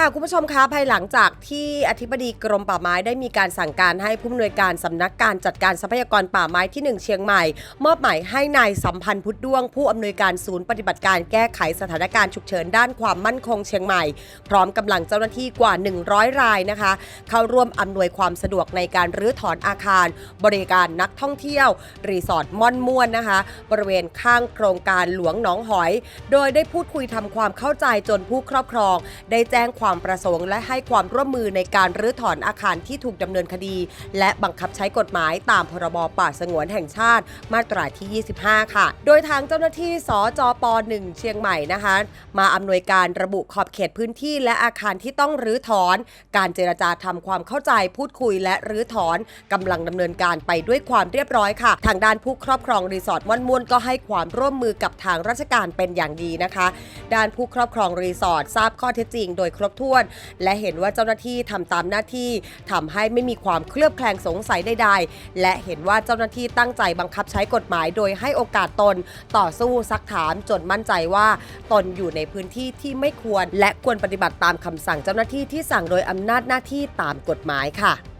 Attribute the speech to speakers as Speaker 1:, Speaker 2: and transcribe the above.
Speaker 1: ค่ะคุณผู้ชมคะภายหลังจากที่อธิบดีกรมป่าไม้ได้มีการสั่งการให้ผู้อำนวยการสำนักการจัดการทรัพยากรป่าไม้ที่ 1 เชียงใหม่ มอบหมายให้นายสัมพันธ์พุทธด้วง ผู้อำนวยการศูนย์ปฏิบัติการแก้ไขสถานการณ์ฉุกเฉินด้านความมั่นคงเชียงใหม่ พร้อมกำลังเจ้าหน้าที่กว่า 100 รายนะคะ เข้าร่วมอำนวยความสะดวกในการรื้อถอนอาคาร บริการนักท่องเที่ยว รีสอร์ทม่อนม่วนนะคะ บริเวณข้างโครงการหลวงหนองหอย โดยได้พูดคุยทำความเข้าใจจนผู้ครอบครอง ได้แจ้งความความประสงค์และให้ความร่วมมือในการรื้อถอนอาคารที่ถูกดำเนินคดี และบังคับใช้กฎหมายตามพรบป่าสงวนแห่งชาติมาตราที่ 25 ค่ะ โดยทางเจ้าหน้าที่สจป 1 เชียงใหม่นะคะ มาอำนวยการระบุขอบเขตพื้นที่และอาคารที่ต้องรื้อถอน การเจรจาทำความเข้าใจพูดคุยและรื้อถอนกำลังดำเนินการไปด้วยความเรียบร้อยค่ะ ทางด้านผู้ครอบครองรีสอร์ทม่อนม่วนก็ให้ความร่วมมือกับทางราชการเป็นอย่างดีนะคะ ด้านผู้ครอบครองรีสอร์ททราบข้อเท็จจริง โดยครบถ้วน และเห็นว่าเจ้าหน้าที่ทำตามหน้าที่ทำให้ไม่มีความเคลือบแคลงสงสัยใดๆ และเห็นว่าเจ้าหน้าที่ตั้งใจบังคับใช้กฎหมาย โดยให้โอกาสตน ต่อสู้ซักถามจนมั่นใจว่าตนอยู่ในพื้นที่ที่ไม่ควร และควรปฏิบัติตามคำสั่งเจ้าหน้าที่ที่สั่งโดยอำนาจหน้าที่ตามกฎหมายค่ะ